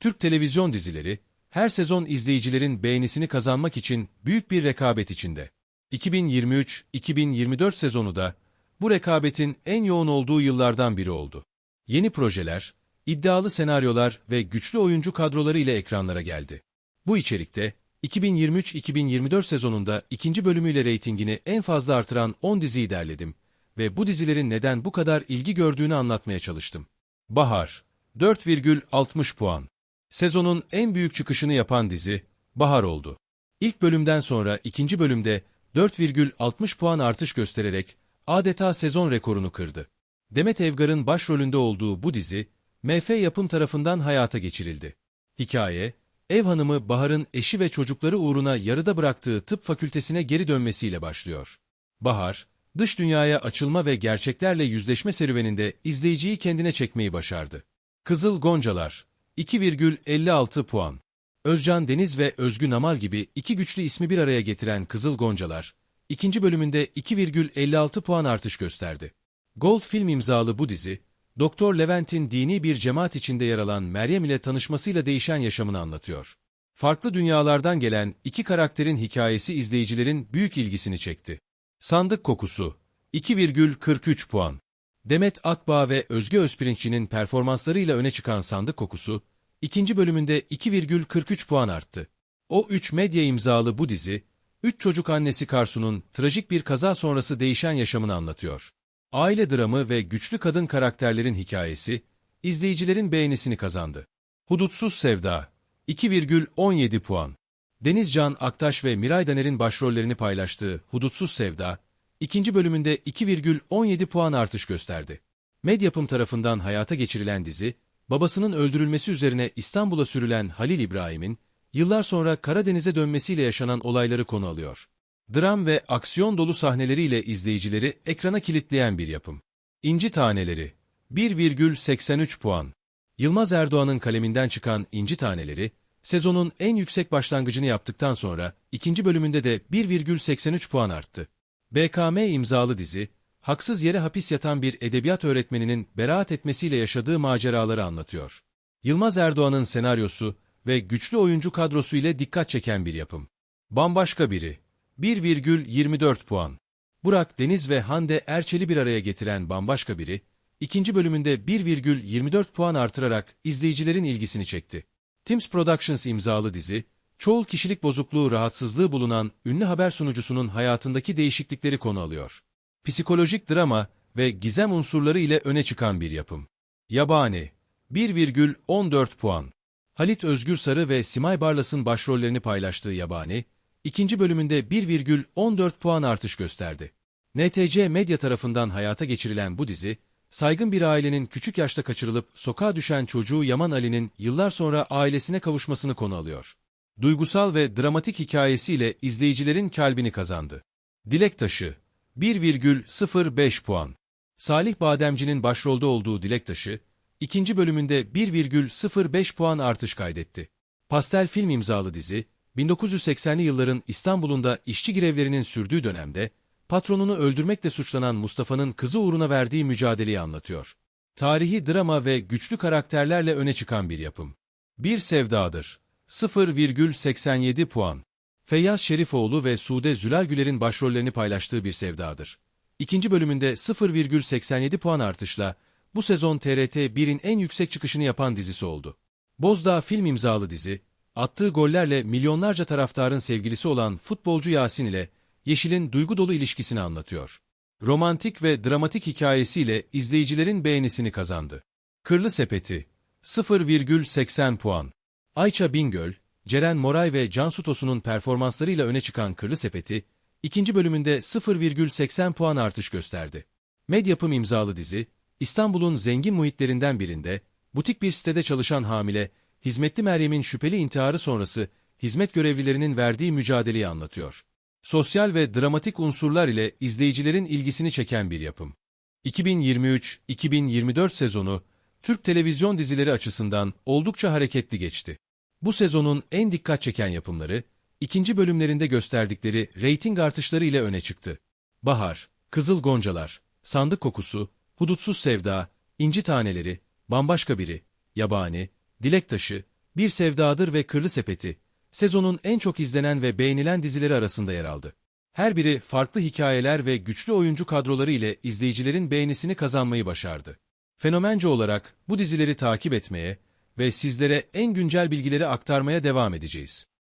Türk televizyon dizileri, her sezon izleyicilerin beğenisini kazanmak için büyük bir rekabet içinde. 2023-2024 sezonu da bu rekabetin en yoğun olduğu yıllardan biri oldu. Yeni projeler, iddialı senaryolar ve güçlü oyuncu kadroları ile ekranlara geldi. Bu içerikte 2023-2024 sezonunda ikinci bölümüyle reytingini en fazla artıran 10 diziyi derledim ve bu dizilerin neden bu kadar ilgi gördüğünü anlatmaya çalıştım. Bahar 4,60 puan Sezonun en büyük çıkışını yapan dizi Bahar oldu. İlk bölümden sonra ikinci bölümde 4,60 puan artış göstererek adeta sezon rekorunu kırdı. Demet Evgar'ın başrolünde olduğu bu dizi, MF Yapım tarafından hayata geçirildi. Hikaye, ev hanımı Bahar'ın eşi ve çocukları uğruna yarıda bıraktığı tıp fakültesine geri dönmesiyle başlıyor. Bahar, dış dünyaya açılma ve gerçeklerle yüzleşme serüveninde izleyiciyi kendine çekmeyi başardı. Kızıl Goncalar 2,56 puan Özcan Deniz ve Özgü Namal gibi iki güçlü ismi bir araya getiren Kızıl Goncalar, ikinci bölümünde 2,56 puan artış gösterdi. Gold film imzalı bu dizi, Doktor Levent'in dini bir cemaat içinde yer alan Meryem ile tanışmasıyla değişen yaşamını anlatıyor. Farklı dünyalardan gelen iki karakterin hikayesi izleyicilerin büyük ilgisini çekti. Sandık Kokusu 2,43 puan Demet Akbağ ve Özge Özpirinççi'nin performanslarıyla öne çıkan Sandık Kokusu, ikinci bölümünde 2,43 puan arttı. O üç medya imzalı bu dizi, üç çocuk annesi Karsu'nun trajik bir kaza sonrası değişen yaşamını anlatıyor. Aile dramı ve güçlü kadın karakterlerin hikayesi, izleyicilerin beğenisini kazandı. Hudutsuz Sevda 2,17 puan Denizcan Aktaş ve Miray Daner'in başrollerini paylaştığı Hudutsuz Sevda, ikinci bölümünde 2,17 puan artış gösterdi. Medyapım tarafından hayata geçirilen dizi, babasının öldürülmesi üzerine İstanbul'a sürülen Halil İbrahim'in, yıllar sonra Karadeniz'e dönmesiyle yaşanan olayları konu alıyor. Dram ve aksiyon dolu sahneleriyle izleyicileri ekrana kilitleyen bir yapım. İnci Taneleri 1,83 puan Yılmaz Erdoğan'ın kaleminden çıkan İnci Taneleri, sezonun en yüksek başlangıcını yaptıktan sonra ikinci bölümünde de 1,83 puan arttı. BKM imzalı dizi, haksız yere hapis yatan bir edebiyat öğretmeninin beraat etmesiyle yaşadığı maceraları anlatıyor. Yılmaz Erdoğan'ın senaryosu ve güçlü oyuncu kadrosu ile dikkat çeken bir yapım. Bambaşka biri. 1,24 puan. Burak Deniz ve Hande Erçel'i bir araya getiren Bambaşka biri, ikinci bölümünde 1,24 puan artırarak izleyicilerin ilgisini çekti. Tims Productions imzalı dizi, çoğul kişilik bozukluğu rahatsızlığı bulunan ünlü haber sunucusunun hayatındaki değişiklikleri konu alıyor. Psikolojik drama ve gizem unsurları ile öne çıkan bir yapım. Yabani 1,14 puan Halit Özgür Sarı ve Simay Barlas'ın başrollerini paylaştığı Yabani, ikinci bölümünde 1,14 puan artış gösterdi. NTC Medya tarafından hayata geçirilen bu dizi, saygın bir ailenin küçük yaşta kaçırılıp sokağa düşen çocuğu Yaman Ali'nin yıllar sonra ailesine kavuşmasını konu alıyor. Duygusal ve dramatik hikayesiyle izleyicilerin kalbini kazandı. Dilek Taşı 1,05 puan Salih Bademci'nin başrolde olduğu Dilek Taşı, ikinci bölümünde 1,05 puan artış kaydetti. Pastel film imzalı dizi, 1980'li yılların İstanbul'unda işçi grevlerinin sürdüğü dönemde, patronunu öldürmekle suçlanan Mustafa'nın kızı uğruna verdiği mücadeleyi anlatıyor. Tarihi drama ve güçlü karakterlerle öne çıkan bir yapım. Bir sevdadır. 0,87 puan. Feyyaz Şerifoğlu ve Sude Zülalgüler'in başrollerini paylaştığı bir sevdadır. İkinci bölümünde 0,87 puan artışla bu sezon TRT 1'in en yüksek çıkışını yapan dizisi oldu. Bozdağ film imzalı dizi, attığı gollerle milyonlarca taraftarın sevgilisi olan futbolcu Yasin ile Yeşil'in duygu dolu ilişkisini anlatıyor. Romantik ve dramatik hikayesiyle izleyicilerin beğenisini kazandı. Kırlı Sepeti 0,80 puan Ayça Bingöl, Ceren Moray ve Cansu Tosun'un performanslarıyla öne çıkan Kırlı Sepeti, ikinci bölümünde 0,80 puan artış gösterdi. Medyapım imzalı dizi, İstanbul'un zengin muhitlerinden birinde, butik bir sitede çalışan hamile, hizmetli Meryem'in şüpheli intiharı sonrası hizmet görevlilerinin verdiği mücadeleyi anlatıyor. Sosyal ve dramatik unsurlar ile izleyicilerin ilgisini çeken bir yapım. 2023-2024 sezonu, Türk televizyon dizileri açısından oldukça hareketli geçti. Bu sezonun en dikkat çeken yapımları, ikinci bölümlerinde gösterdikleri reyting artışları ile öne çıktı. Bahar, Kızıl Goncalar, Sandık Kokusu, Hudutsuz Sevda, İnci Taneleri, Bambaşka Biri, Yabani, Dilek Taşı, Bir Sevdadır ve Kırlı Sepeti, sezonun en çok izlenen ve beğenilen dizileri arasında yer aldı. Her biri farklı hikayeler ve güçlü oyuncu kadroları ile izleyicilerin beğenisini kazanmayı başardı. Fenomenci olarak bu dizileri takip etmeye ve sizlere en güncel bilgileri aktarmaya devam edeceğiz.